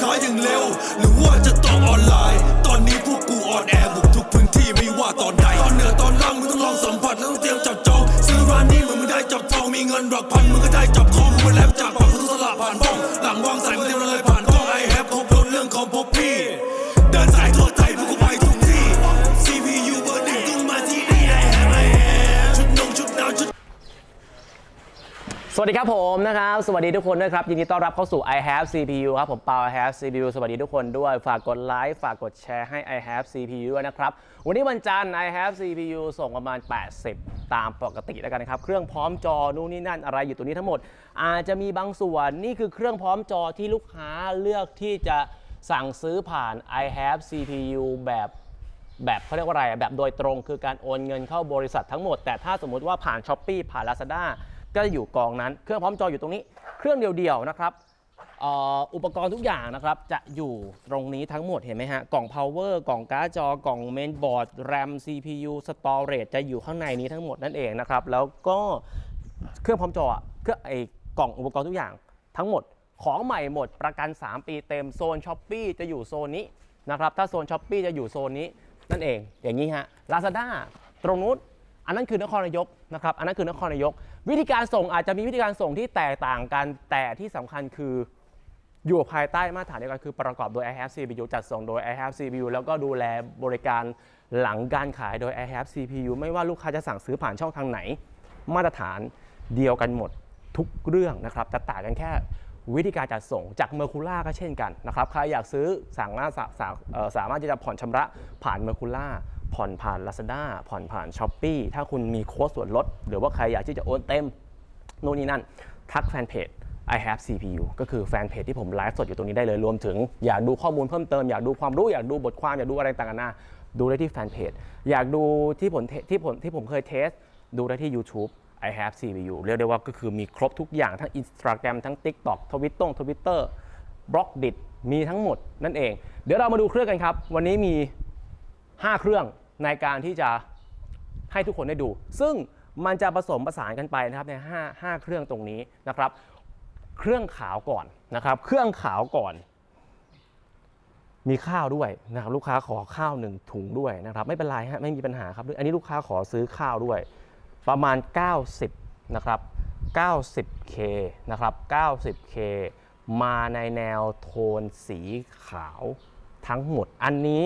ค้าอย่างเร็ว หรือว่าจะตอบออนไลน์ ตอนนี้พวกกูออนแอร์บุกทุกพื้นที่ไม่ว่าตอนใดตอนเหนือตอนล่างมึงต้องลองสัมผัสแล้วต้องเตรียมจับจอง ซื้อร้านนี้เหมือนมึงได้จับทองมีเงินหลักพันมึงก็ได้จับขอมมึงไปแล้วจากปากกูต้องสละผ่านบ้อง หลังวางสายมึงเตรียมเลยผ่านกล้องไอแฮปครบรถเรื่องของพบ สวัสดีครับผมนะครับ สวัสดีทุกคนด้วยครับ ยินดีต้อนรับเข้าสู่ I have CPU ครับ ผมเปา I have CPU สวัสดีทุกคนด้วย ฝากกดไลค์ ฝากกดแชร์ให้ I have CPU ด้วยนะครับ วันนี้วันจันทร์ I have CPU ส่งประมาณ 80 ตามปกติแล้วกันนะครับ เครื่องพร้อมจอ นู่นนี่นั่นอะไรอยู่ตัวนี้ทั้งหมด อาจจะมีบางส่วน นี่คือเครื่องพร้อมจอที่ลูกค้าเลือกที่จะสั่งซื้อผ่าน I have CPU แบบแบบเขาเรียกว่าอะไร แบบโดยตรง คือการโอนเงินเข้าบริษัททั้งหมด แต่ถ้าสมมุติว่าผ่าน s h อ p e e ผ่าน Lazada ก็จะอยู่กองนั้น เครื่องพร้อมจออยู่ตรงนี้ เครื่องเดียวๆนะครับอุปกรณ์ทุกอย่างนะครับ จะอยู่ตรงนี้ทั้งหมดเห็นไหมฮะ กล่อง power กล่องการ์ดจอ กล่อง main board RAM CPU storage จะอยู่ข้างในนี้ทั้งหมดนั่นเองนะครับ แล้วก็เครื่องพร้อมจออะเครื่องไอ้กล่องอุปกรณ์ทุกอย่างทั้งหมดของใหม่หมดประกัน 3 ปีเต็มโซน s h อ p e e จะอยู่โซนนี้นะครับ ถ้าโซน s h อ p e e จะอยู่โซนนี้นั่นเอง อย่างนี้ฮะ Lazada ตรงนู้น อันนั้นคือนครนายกนะครับ อันนั้นคือนครนายก วิธีการส่งอาจจะมีวิธีการส่งที่แตกต่างกัน แต่ที่สำคัญคืออยู่ภายใต้มาตรฐานเดียวกันคือประกอบโดย i have CPU จัดส่งโดย i have CPU แล้วก็ดูแลบริการหลังการขายโดย i have CPU ไม่ว่าลูกค้าจะสั่งซื้อผ่านช่องทางไหน มาตรฐานเดียวกันหมดทุกเรื่องนะครับแต่ต่างกันแค่วิธีการจัดส่งจากเมอร์คูล่าก็เช่นกันนะครับใครอยากซื้อสั่งมาสาสาเอ่อสามารถที่จะผ่อนชำระผ่านเมอร์คูล่า ผ่อนผ่าน Lazada ผ่อนผ่าน s h อ p e e ถ้าคุณมีโค้ดส่วนลด หรือว่าใครอยากที่จะโอนเต็มนู่นนี่นั่น ทักแฟนเพจ I have CPU ก็คือแฟนเพจที่ผมไลฟ์สดอยู่ตรงนี้ได้เลยรวมถึง อยากดูข้อมูลเพิ่มเติม อยากดูความรู้ อยากดูบทความ อยากดูอะไรต่างๆนานาดูได้ที่แฟนเพจอยากดูที่ผมที่ผมที่ผมเคยเทส ดูได้ที่ YouTube I have CPU เรียกได้ว่าก็คือมีครบทุกอย่างทั้ง Instagram ทั้ง TikTok Twitter Twitter บล็อกดิมีทั้งหมดนั่นเอง เดี๋ยวเรามาดูเครื่องกันครับ วันนี้มี 5 เครื่อง ในการที่จะให้ทุกคนได้ดู ซึ่งมันจะผสมผสานกันไปนะครับใน5 5เครื่องตรงนี้นะครับ เครื่องขาวก่อนนะครับ เครื่องขาวก่อน มีข้าวด้วยนะครับ ลูกค้าขอข้าวหนึ่งถุงด้วยนะครับ ไม่เป็นไรฮะไม่มีปัญหาครับ อันนี้ลูกค้าขอซื้อข้าวด้วย ประมาณ 90นะครับ 90K นะครับ 90K มาในแนวโทนสีขาวทั้งหมด อันนี้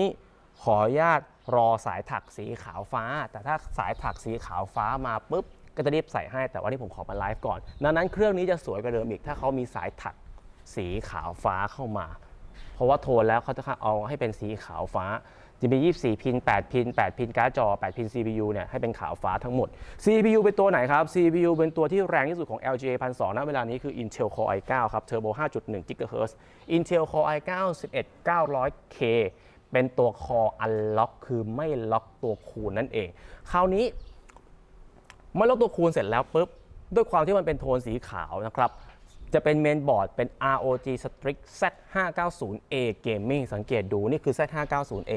ขออนุญาต รอสายถักสีขาวฟ้า แต่ถ้าสายถักสีขาวฟ้ามาปุ๊บก็จะรีบใส่ให้แต่ว่าที่ผมขอมาไลฟ์ก่อนดังนั้นเครื่องนี้จะสวยกว่าเดิมอีก ถ้าเขามีสายถักสีขาวฟ้าเข้ามา เพราะว่าโทนแล้วเขาจะเอาให้เป็นสีขาวฟ้าจะมี 24 พิน 8 พิน 8 พินการ์ดจอ 8 พิน CPU เนี่ยให้เป็นขาวฟ้าทั้งหมด CPU เป็นตัวไหนครับ CPU เป็นตัวที่แรงที่สุดของ LGA 1,200ณเวลานี้คือ Intel Core i9 ครับ Turbo 5.1 GHz Intel Core i9 11900K เป็นตัว Core Unlock คือไม่ล็อกตัวคูณนั่นเอง คราวนี้เมื่อลบตัวคูณเสร็จแล้วปุ๊บ ด้วยความที่มันเป็นโทนสีขาวนะครับ จะเป็นเมนบอร์ดเป็น ROG Strix Z590A Gaming สังเกตดูนี่คือ Z590A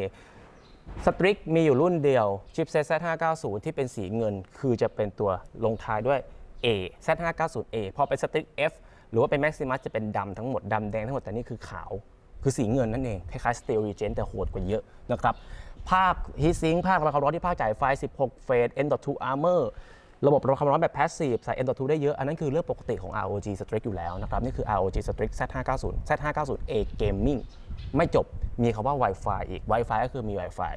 Strix มีอยู่รุ่นเดียวชิปเซต Z590 ที่เป็นสีเงิน คือจะเป็นตัวลงท้ายด้วย A Z590A พอเป็น Strix F หรือว่าเป็น Maximus จะเป็นดำทั้งหมดดำแดงทั้งหมดแต่นี่คือขาว คือสีเงินนั่นเองคล้ายๆ Steel Regen แต่โหดกว่าเยอะนะครับภาค Heatsink ภาคระคามร้อนที่ภาคจ่ายไฟ 16 เฟส N.2 Armor ระบบระคามร้อนแบบ Passive ใส่ N.2 ได้เยอะ อันนั้นคือเรื่องปกติของ ROG Strix อยู่แล้วนะครับ นี่คือ ROG Strix Z590 Z590A Gaming ไม่จบมีคำว่า Wi-Fi อีก Wi-Fi ก็คือมี Wi-Fi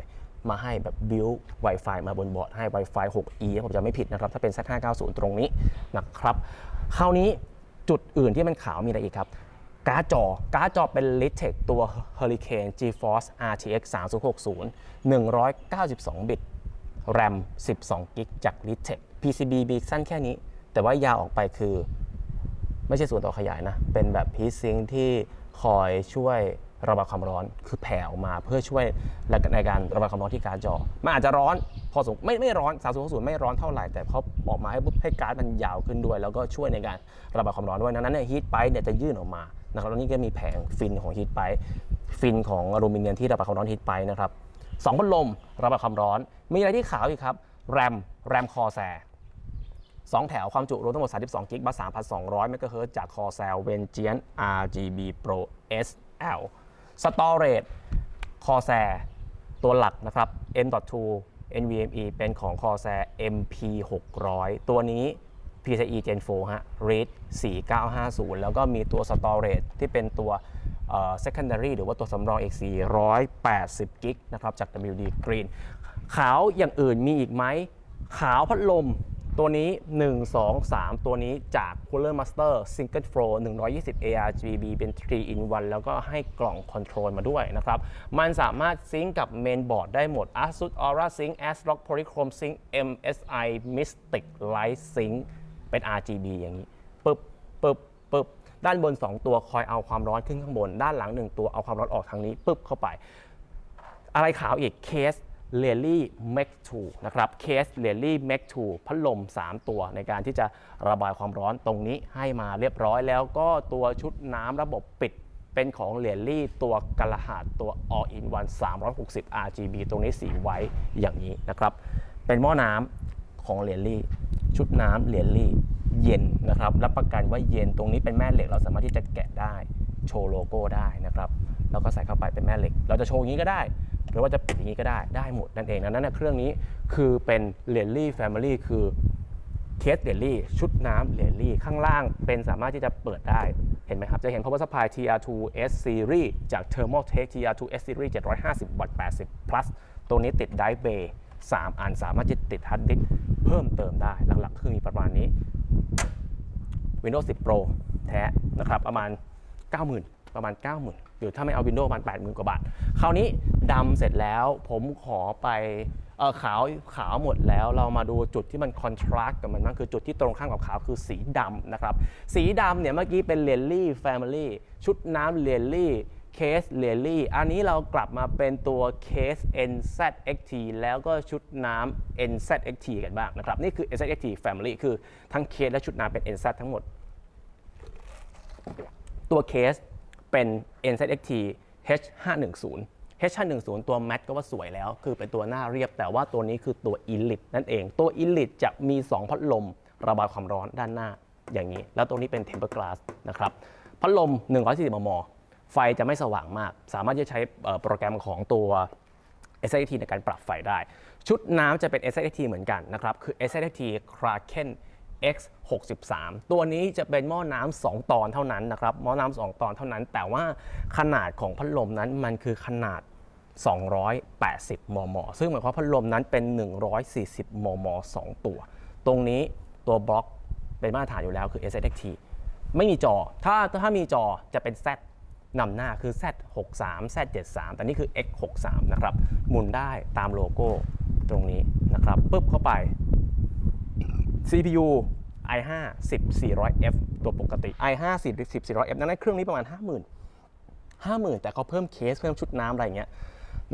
มาให้แบบ build Wi-Fi มาบนบอร์ดให้ Wi-Fi 6E ผมจะไม่ผิดนะครับ ถ้าเป็น Z590 ตรงนี้นะครับ คราวนี้จุดอื่นที่มันขาวมีอะไรอีกครับ การ์ดจอ การ์ดจอเป็น l i t e c ตัว Hurricane GeForce RTX 3060 192 บิต RAM 12 กิกจาก l i t e c PCB มีสั้นแค่นี้ แต่ว่ายาวออกไปคือ ไม่ใช่ส่วนต่อขยายนะ เป็นแบบพีซิงที่คอยช่วยระบายความร้อนคือแผ่ออกมาเพื่อช่วยในการระบายความร้อนที่การ์ดจอ มันอาจจะร้อนพอสมไม่ไม่ร้อน 3060 ไม่ร้อนเท่าไหร่ แต่เขาออกมาให้ปุ๊บให้การ์ดมันยาวขึ้นด้วย แล้วก็ช่วยในการระบายความร้อนด้วยดังนั้นเนี่ยฮีทไปเนี่ยจะยื่นออกมานะครับแล้วนี่ก็มีแผงฟินของฮีทไปฟินของอลูมิเนียมที่ระบายความร้อนฮีทไปนะครับสองพัดลมระบายความร้อน มีอะไรที่ขาวอีกครับแรมแรมคอแซสองแถวความจุรวมทั้งหมด 32 กิกะ3,200 เมกะเฮิรตซ์จาก Corsair Vengeance RGB Pro SL Storage Corsair ตัวหลักนะครับ M.2 NVMe เป็นของ Corsair MP600 ตัวนี้ PCIe Gen 4 ฮะ Read 4950 แล้วก็มีตัว Storage ที่เป็นตัว secondary หรือว่าตัวสำรองอีก 480 กิกนะครับ จาก WD Green ขาวอย่างอื่นมีอีกไหม ขาวพัดลมตัวนี้ 1 2 3 ตัวนี้จาก Cooler Master Single Flow 120 ARGB เป็น 3 in 1 แล้วก็ให้กล่องคอนโทรลมาด้วยนะครับ มันสามารถซิงกับเมนบอร์ดได้หมด ASUS Aura Sync ASRock Polychrome Sync MSI Mystic Light Sync เป็น RGB อย่างนี้ปึ๊บปึ๊บปึ๊บด้านบน 2 ตัวคอยเอาความร้อนขึ้นข้างบน ด้านหลัง 1 ตัวเอาความร้อนออกทางนี้ปึ๊บเข้าไป อะไรขาวอีกเคสเลลี่ Mac 2นะครับเคสเลลี่ Mac 2พัดลม 3 ตัวในการที่จะระบายความร้อนตรงนี้ให้มาเรียบร้อยแล้วก็ตัวชุดน้ำระบบปิดเป็นของเลลี่ตัวกระหาดตัว All in One 360 RGB ตรงนี้สีไว้อย่างนี้นะครับ เป็นหม้อน้ำ ของเลลี่ ชุดน้ำเลลี่เย็นนะครับ รับประกันว่าเย็นตรงนี้เป็นแม่เหล็กเราสามารถที่จะแกะได้ โชว์โลโก้ได้นะครับแล้วก็ใส่เข้าไปเป็นแม่เหล็ก เราจะโชว์อย่างนี้ก็ได้ หรือว่าจะปิดอย่างนี้ก็ได้ได้หมดนั่นเองนั้นนะเครื่องนี้คือเป็นเ e ลลี่แฟมิลี่คือเคสเ e ลลี่ ชุดน้ำเ e ลลี่ข้างล่างเป็นสามารถที่จะเปิดได้เห็นไหมครับ จะเห็น power supply TR2 S series จาก Thermaltake TR2 S series 750 วัตต์ 80 plus ตัวนี้ติด drive bay 3 อันสามารถจะติด hard disk เพิ่มเติมได้ หลักๆ คือมีประมาณนี้ Windows 10 Pro แท้นะครับ ประมาณ 90,000 ประมาณ 90,000 หรือถ้าไม่เอา Windows ประมาณ 80,000 กว่าบาท คราวนี้ดำเสร็จแล้วผมขอไปเออขาวขาวหมดแล้วเรามาดูจุดที่มันคอนทราสต์กับมันนั่นคือจุดที่ตรงข้ามกับขาวคือสีดำนะครับ สีดำเนี่ยเมื่อกี้เป็นเลลี่แฟมิลี่ชุดน้ำเลลี่ เคสเลลี่อันนี้เรากลับมาเป็นตัวเคส NZXT แล้วก็ชุดน้ำ NZXT กันบ้างนะครับ นี่คือ NZXT Family คือทั้งเคสและชุดน้ำเป็น NZ ทั้งหมด ตัวเคสเป็น NZXT H510 H510 ตัวแมทก็ว่าสวยแล้ว คือเป็นตัวหน้าเรียบ แต่ว่าตัวนี้คือตัว Elite นั่นเอง ตัว Elite จะมี 2 พัดลมระบายความร้อนด้านหน้าอย่างนี้ แล้วตัวนี้เป็น Tempered Glass นะครับ พัดลม 140 มม ไฟจะไม่สว่างมาก สามารถจะใช้โปรแกรมของตัว SIT ในการปรับไฟได้ ชุดน้ำจะเป็น SIT เหมือนกันนะครับ คือ SIT Kraken X 63 ตัวนี้จะเป็นหม้อน้ำ2ตอนเท่านั้นนะครับ หม้อน้ำ2ตอนเท่านั้น แต่ว่าขนาดของพัดลมนั้นมันคือขนาด 280 มม ซึ่งหมายความว่าพัดลมนั้นเป็น 140 มม 2 ตัว ตรงนี้ตัวบล็อกเป็นมาตรฐานอยู่แล้วคือ SXT ไม่มีจอ ถ้าถ้ามีจอจะเป็น Z นำหน้าคือ Z 6 3 Z 7 3 แต่นี่คือ X 6 3 นะครับ หมุนได้ตามโลโก้ตรงนี้นะครับปุ๊บเข้าไป CPU i5 10 400F ตัวปกติ i5 10 10 400F นั้นเครื่องนี้ประมาณ 50,000 50,000 แต่เขาเพิ่มเคสเพิ่มชุดน้ำอะไรเงี้ย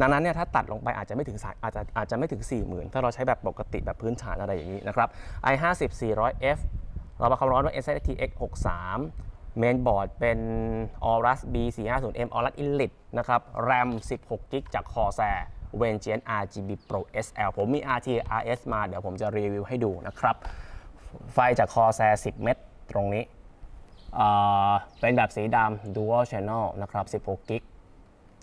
ดังนั้นเนี่ยถ้าตัดลงไปอาจจะไม่ถึงสายอาจจะอาจจะไม่ถึง 40,000 ถ้าเราใช้แบบปกติแบบพื้นฐานอะไรอย่างนี้นะครับ i5 10 400F เรามาคำร้อนว่า SSD X63 เมนบอร์ดเป็น Aorus B450M Aorus Elite นะครับ RAM 16 g b จาก Corsair v e n g e n c e RGB Pro SL ผมมี RT RS มาเดี๋ยวผมจะรีวิวให้ดูนะครับ ไฟจาก Corsair 10 เมตรตรงนี้ เป็นแบบสีดำ Dual Channel นะครับ 16 g b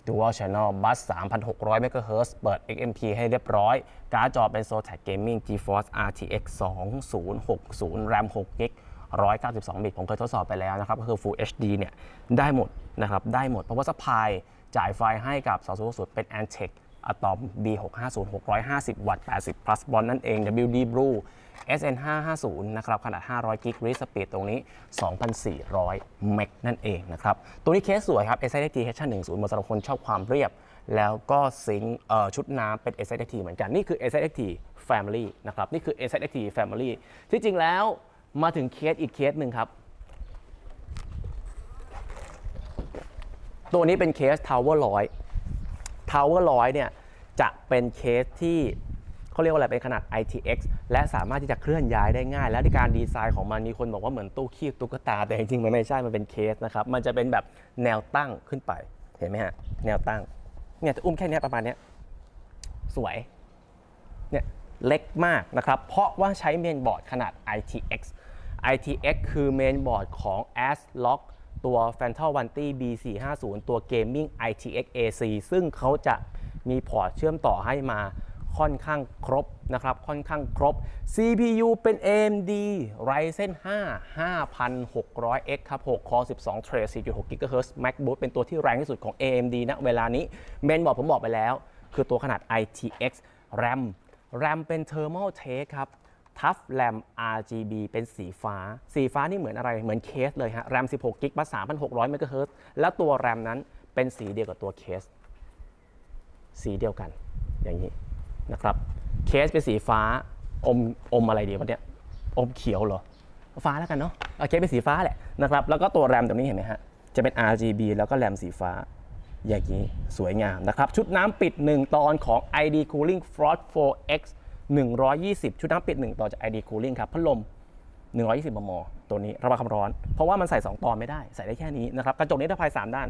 Dual Channel บัส 3,600 MHz เปิด XMP ให้เรียบร้อย การ์ดจอเป็น Zotac Gaming GeForce RTX 2060 RAM 6 g b 192 บิตผมเคยทดสอบไปแล้วนะครับ ก็คือ Full HD เนี่ยได้หมดนะครับ ได้หมด เพราะว่าสปายจ่ายไฟให้กับ2 0 0เป็น Antec Atom B650 650 วัตต์ 80 plus bond นั่นเอง WD Blue SN 550 นะครับ ขนาด 500 กิก read speed ตรงนี้ 2,400 เมกนั่นเองนะครับ ตัวนี้เคสสวยครับ SIT H110 เหมาะสำหรับคนชอบความเรียบ แล้วก็ซิงชุดน้ำเป็น SIT เหมือนกัน นี่คือ SIT Family นะครับ นี่คือ SIT Family ที่จริงแล้ว มาถึงเคสอีกเคสหนึ่งครับ ตัวนี้เป็นเคส Tower 100 Tower 100เนี่ยจะเป็นเคสที่เขาเรียกว่าอะไรเป็นขนาด ITX และสามารถที่จะเคลื่อนย้ายได้ง่าย และในการดีไซน์ของมันมีคนบอกว่าเหมือนตู้คีบตุ๊กตา แต่จริงๆมันไม่ใช่ มันเป็นเคสนะครับ มันจะเป็นแบบแนวตั้งขึ้นไป เห็นไหมฮะ แนวตั้ง เนี่ยจะอุ้มแค่เนี้ยประมาณเนี้ยสวย เนี่ยเล็กมากนะครับ เพราะว่าใช้เมนบอร์ดขนาด ITX ITX คือเมนบอร์ดของ ASRock ตัว Phantom 1 B450 ตัว Gaming ITX AC ซึ่งเขาจะมีพอร์ตเชื่อมต่อให้มาค่อนข้างครบนะครับ ค่อนข้างครบ CPU เป็น AMD Ryzen 5 5600X ครับ 6 Core 12 Thread 4.6 GHz MacBook เป็นตัวที่แรงที่สุดของ AMD ณเวลานี้ เมนบอร์ดผมบอกไปแล้ว คือตัวขนาด ITX RAM RAM เป็น Thermal Take ครับ Tough RAM RGB เป็นสีฟ้า สีฟ้านี่เหมือนอะไร เหมือนเคสเลยฮะ RAM 16 g b บัส3,600 MHz แล้วตัว RAM นั้นเป็นสีเดียวกับตัวเคส สีเดียวกัน อย่างนี้นะครับ เคสเป็นสีฟ้า อม อมอะไรดีวะเนี่ย อมเขียวเหรอ ฟ้าแล้วกันเนาะโอเคเป็นสีฟ้าแหละนะครับ แล้วก็ตัวแรมตรงนี้เห็นไหมฮะ จะเป็น RGB แล้วก็แรมสีฟ้า อย่างนี้ สวยงามนะครับ ชุดน้ำปิด 1 ตอนของ ID Cooling Frost 4X 120 ชุดน้ำปิด 1 ต่อจาก ID Cooling ครับพัดลม 120 มม ตัวนี้ระบายความร้อน เพราะว่ามันใส่ 2 ตอนไม่ได้ ใส่ได้แค่นี้นะครับ กระจกนิรภัย 3 ด้าน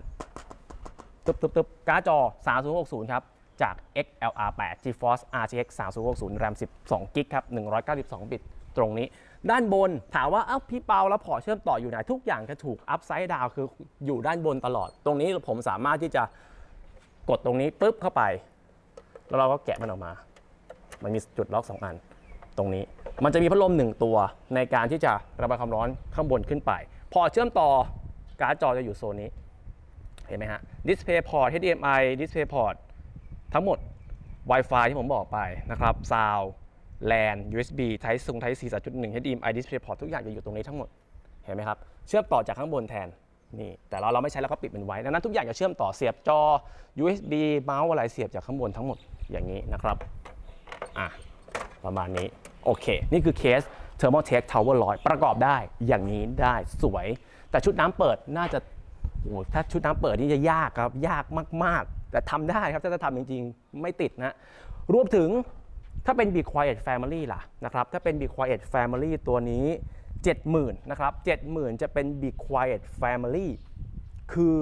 ตึบตึบตึบการ์ดจอ 3060 ครับ จาก XLR8 GeForce RTX 3060 RAM 12 g b ครับ 192 บิต ตรงนี้ ด้านบนถามว่าเอ้าพี่เปาแล้วพอเชื่อมต่ออยู่ไหน ทุกอย่างจะถูก up side down คืออยู่ด้านบนตลอด ตรงนี้ผมสามารถที่จะกดตรงนี้ปุ๊บเข้าไป แล้วเราก็แกะมันออกมา มันมีจุดล็อก 2 อัน ตรงนี้ มันจะมีพัดลม 1 ตัวในการที่จะระบายความร้อนข้างบนขึ้นไป พอเชื่อมต่อการ์ดจอจะอยู่โซนนี้ เห็นไหมฮะ Display Port HDMI Display Port ทั้งหมด Wi-Fi ที่ผมบอกไปนะครับ Sound LAN USB Type 3 Type C 3.1 HDMI Display Port ทุกอย่างจะอยู่ตรงนี้ทั้งหมด เห็นไหมครับ เชื่อมต่อจากข้างบนแทนนี่แต่เราเราไม่ใช้แล้วก็ปิดมันไว้ดังนั้นทุกอย่างจะเชื่อมต่อเสียบจอ USB เมาส์อะไรเสียบจากข้างบนทั้งหมดอย่างนี้นะครับ อะประมาณนี้ โอเค นี่คือเคส Thermal Tech Tower 100 ประกอบได้อย่างนี้ได้สวย แต่ชุดน้ำเปิดน่าจะโอ้ถ้าชุดน้ำเปิดนี่จะยากครับ ยากมาก ๆ แต่ทำได้ครับถ้าจะทำจริง ๆ ไม่ติดนะรวมถึงถ้าเป็น Be Quiet Family ล่ะนะครับ ถ้าเป็น Be Quiet Family ตัวนี้ 70,000นะครับ70,000 จะเป็น Be Quiet Family คือ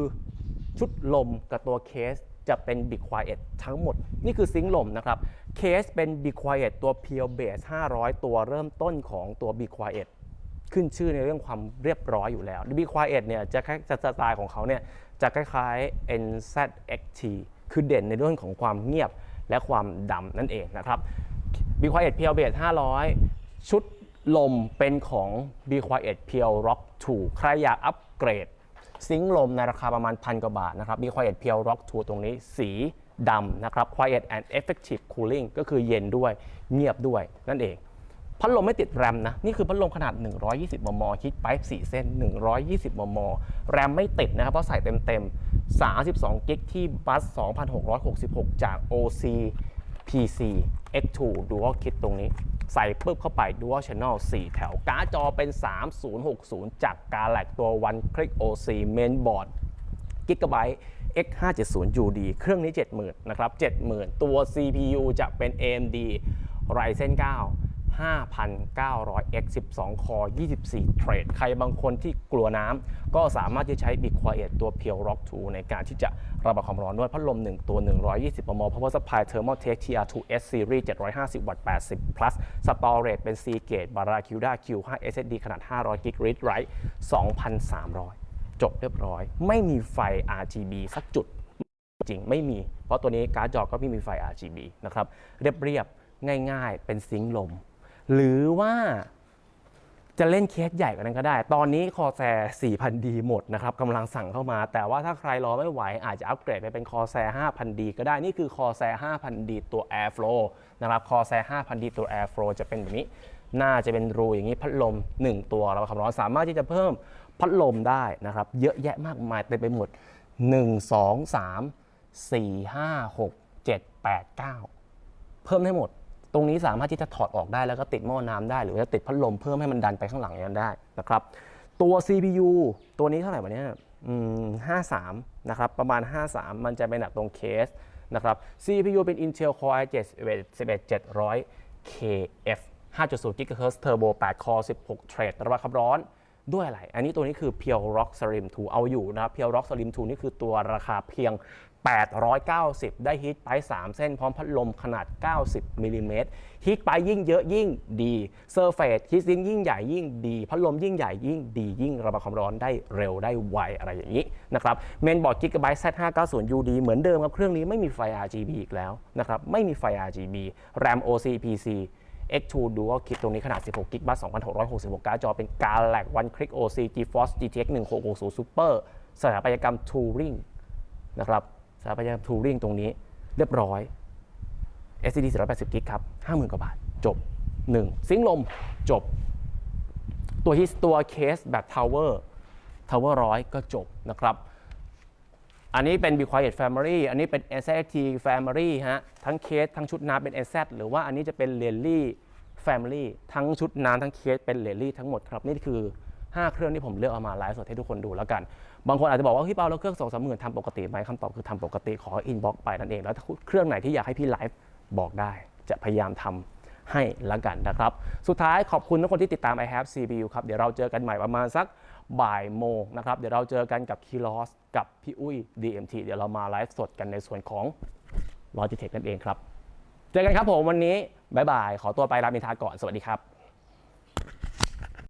ชุดลมกับตัวเคส จะเป็น Be Quiet ทั้งหมด นี่คือซิงค์ลมนะครับ เคสเป็น Be Quiet ตัว Pure Base 500 ตัวเริ่มต้นของตัว Be Quiet ขึ้นชื่อในเรื่องความเรียบร้อยอยู่แล้ว Be Quiet เนี่ยจะคล้ายจะสไตล์ของเขาเนี่ยจะคล้ายๆ NZXT คือเด่นในเรื่องของความเงียบและความดำนั่นเองนะครับ Be Quiet Pure Base 500 ชุดลมเป็นของ Be Quiet Pure Rock 2 ใครอยากอัปเกรด ซิงค์ลมในราคาประมาณพันกว่าบาทนะครับ Be Quiet Pure Rock 2ตรงนี้สีดำนะครับ Quiet and Effective Cooling ก็คือเย็นด้วยเงียบด้วยนั่นเอง พัดลมไม่ติดแรมนะ นี่คือพัดลมขนาด 120 มม คิดไป4เส้น 120 มม แรมไม่ติดนะครับ เพราะใส่เต็มๆ 32 กิกที่บัส 2666 จาก OC PC X2 Dual Kit ตรงนี้ ใส่ปุ๊บเข้าไป Dual Channel 4 แถว การ์ดจอเป็น 3060 จากกาแล็กตัว One Click OC Mainboard กิกะไบต์ X570UD เครื่องนี้ 70,000 นะครับ 70,000 ตัว CPU จะเป็น AMD Ryzen 9 5,900X 12 Core 24 Thread ใครบางคนที่กลัวน้ำก็สามารถที่จะใช้ Big Quiet ตัว Pure Rock 2 ในการที่จะระบายความร้อนด้วยพัดลม 1 ตัว 120 มม Power Supply Thermal Tech TR2S Series 750 วัตต์ 80 plus Storage เป็น Seagate Barracuda Q5 SSD ขนาด 500 g b read write 2,300 จบเรียบร้อย ไม่มีไฟ RGB สักจุดจริงไม่มี เพราะตัวนี้การ์ดจอก็ไม่มีไฟ RGB นะครับเรียบๆง่าย ๆ เป็นซิงค์ลม หรือว่าจะเล่นเคสใหญ่กว่านั้นก็ได้ ตอนนี้คอแซ 4,000D หมดนะครับกำลังสั่งเข้ามา แต่ว่าถ้าใครรอไม่ไหว อาจจะอัปเกรดไปเป็นคอแซ 5,000D ก็ได้ นี่คือคอแซ 5,000D ตัว Airflow นะครับ คอแซ 5,000D ตัว Airflow จะเป็นแบบนี้ น่าจะเป็นรูอย่างนี้พัดลม 1 ตัวเราความร้อนสามารถที่จะเพิ่มพัดลมได้นะครับ เยอะแยะมากมายเต็มไปหมด 1 2 3 4 5 6 7 8 9 เพิ่มได้หมด ตรงนี้สามารถที่จะถอดออกได้แล้วก็ติดหม้อน้ำได้ หรือว่าจะติดพัดลมเพิ่มให้มันดันไปข้างหลังอย่างนั้นได้นะครับตัว CPU ตัวนี้เท่าไหร่วะเนี่ยอืม53นะครับประมาณ 53 มันจะเป็นหนักตรงเคสนะครับ CPU เป็น Intel Core i7 11700 KF 5.0 GHz Turbo 8 Core 16 Thread ระบายความร้อนด้วยอะไร อันนี้ตัวนี้คือ Pure Rock Slim 2 เอาอยู่นะครับ Pure Rock Slim 2 นี่คือตัวราคาเพียง 890 ได้ฮีทไป3 เส้นพร้อมพัดลมขนาด 90มิลลิเมตรฮีทไปยิ่งเยอะยิ่งดีเซอร์เฟสฮีทซิงยิ่งใหญ่ยิ่งดี พัดลมยิ่งใหญ่ยิ่งดี ยิ่งระบายความร้อนได้เร็วได้ไวอะไรอย่างนี้นะครับเมนบอร์ด Gigabyte Z590 UD เหมือนเดิมครับ เครื่องนี้ไม่มีไฟ RGB อีกแล้วนะครับไม่มีไฟ RGB RAM OCPC X2 Dual Kit ตรงนี้ขนาด 16 GB 2666 การ์ดจอเป็น Galax One Click OC GeForce GTX 1660 Super สถาปัตยกรรม Turing นะครับ สถาปัตยกรรม Turing ตรงนี้เรียบร้อย SSD 480กิกครับ 50,000 กว่าบาท จบ 1 ซิงลมจบ ตัวที่ตัวเคสแบบ Tower Tower 100ก็จบนะครับ อันนี้เป็น Be Quiet Family อันนี้เป็น SXT Family ฮะ ทั้งเคสทั้งชุดน้ำเป็น SZ หรือว่าอันนี้จะเป็น r a l l y Family ทั้งชุดน้ำทั้งเคสเป็น r a l l y ทั้งหมดครับ นี่คือ 5 เครื่องที่ผมเลือกเอามาไลฟ์สดให้ทุกคนดูแล้วกัน บางคนอาจจะบอกว่าพี่เปาแล้วเครื่องสองสามหมื่นทำปกติไหมคำตอบคือทำปกติขออินบ็อกไปนั่นเองแล้วเครื่องไหนที่อยากให้พี่ไลฟ์บอกได้ จะพยายามทำให้ละกันนะครับ สุดท้ายขอบคุณทุกคนที่ติดตาม i have CPU ครับเดี๋ยวเราเจอกันใหม่ประมาณสักบ่ายโมงนะครับเดี๋ยวเราเจอกันกับคีลอสกับพี่อุ้ย DMT เดี๋ยวเรามาไลฟ์สดกันในส่วนของ Logitech นั่นเองครับ เจอกันครับผมวันนี้ บ๊ายบาย ขอตัวไปรามินทาก่อน สวัสดีครับ